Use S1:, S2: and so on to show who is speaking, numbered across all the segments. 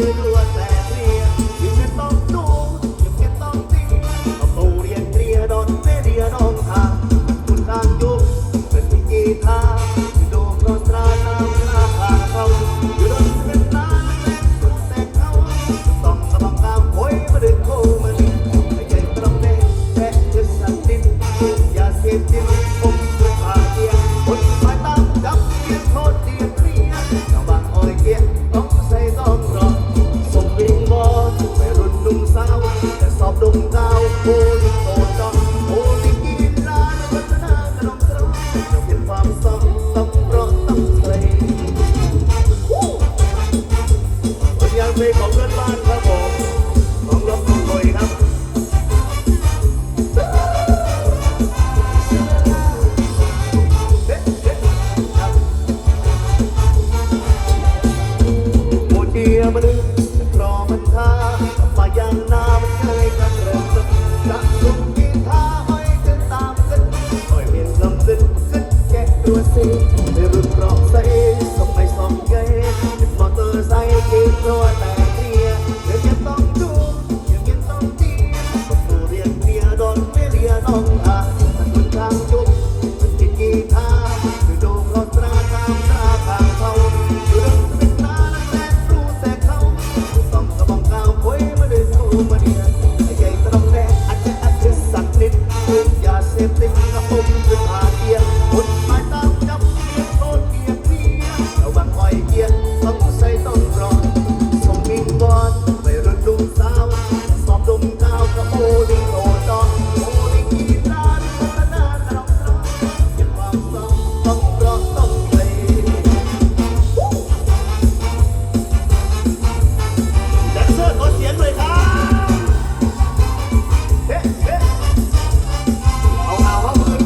S1: you. อบดวงดาวโพลิโตดนโพลิกีฬาวัฒนากระดองกระดองเป็นความซ้ำซ้ำเระต้องเพลงผลงานเพของเพื่นบ้านครับผมของลบของลอยครับมาดึ Never from say, so my song gay, if not to say, keep no attack.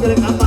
S1: André